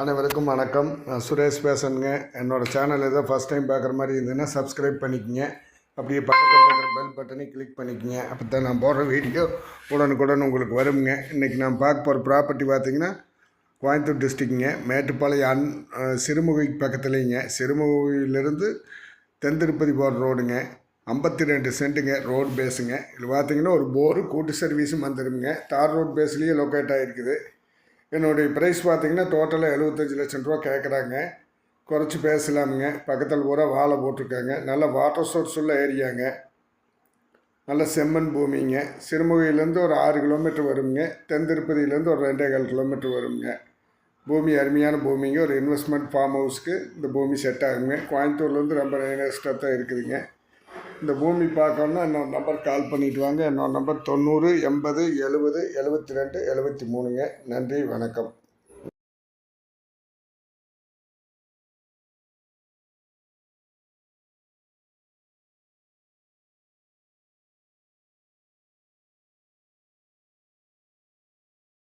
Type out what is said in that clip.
அனைவருக்கும் வணக்கம். நான் சுரேஷ் பேசனுங்க என்னோடய சேனல் ஏதோ ஃபஸ்ட் டைம் பார்க்குற மாதிரி இருந்ததுன்னா சப்ஸ்கிரைப் பண்ணிக்கங்க. அப்படியே பக்கத்தில் இருக்கிற பெல் பட்டனை கிளிக் பண்ணிக்கங்க. அப்போ தான் நான் போடுற வீடியோ உடனுக்குடன் உங்களுக்கு வருங்க. இன்றைக்கி நான் பார்க்க போகிற ப்ராப்பர்ட்டி பார்த்தீங்கன்னா கோயம்புத்தூர் டிஸ்ட்ரிக்ங்க மேட்டுப்பாளையம் அன் சிறுமுகைக்கு சிறுமுகை பக்கத்துலேங்க. சிறுமுகையிலேருந்து தென் திருப்பதி போகிற ரோடுங்க ஐம்பத்தி ரெண்டு சென்ட்டுங்க ரோடு பேஸுங்க இது பார்த்தீங்கன்னா ஒரு போரு கூட்டு சர்வீஸும் வந்துடுங்க தார் ரோட் பேஸ்லேயே லொக்கேட் ஆகிருக்குது என்னுடைய ப்ரைஸ் பார்த்தீங்கன்னா டோட்டலாக எழுபத்தஞ்சி லட்சம் ரூபா கேட்குறாங்க குறைச்சி பேசலாமுங்க. பக்கத்தில் பூரா வாழை போட்டிருக்காங்க. நல்ல வாட்டர் சோர்ஸ் உள்ள ஏரியாங்க. நல்ல செம்மண் பூமிங்க. சிறுமுகையிலேருந்து ஒரு ஆறு கிலோமீட்டர் வருங்க. தென் திருப்பதியிலேருந்து ஒரு ரெண்டே கால் கிலோமீட்டர் வருங்க. பூமி அருமையான பூமிங்க. ஒரு இன்வெஸ்ட்மெண்ட் ஃபார்ம் ஹவுஸ்க்கு இந்த பூமி செட் ஆகுங்க. கோயம்புத்தூர்லேருந்து ரொம்ப நியரஸ்டாக தான் இருக்குதுங்க. இந்த பூமி பார்க்கணுன்னா இன்னொரு நம்பர் கால் பண்ணிட்டு வாங்க. இன்னொரு நம்பர் தொண்ணூறு எண்பது எழுபது எழுபத்தி ரெண்டு எழுபத்தி மூணுங்க. நன்றி வணக்கம்.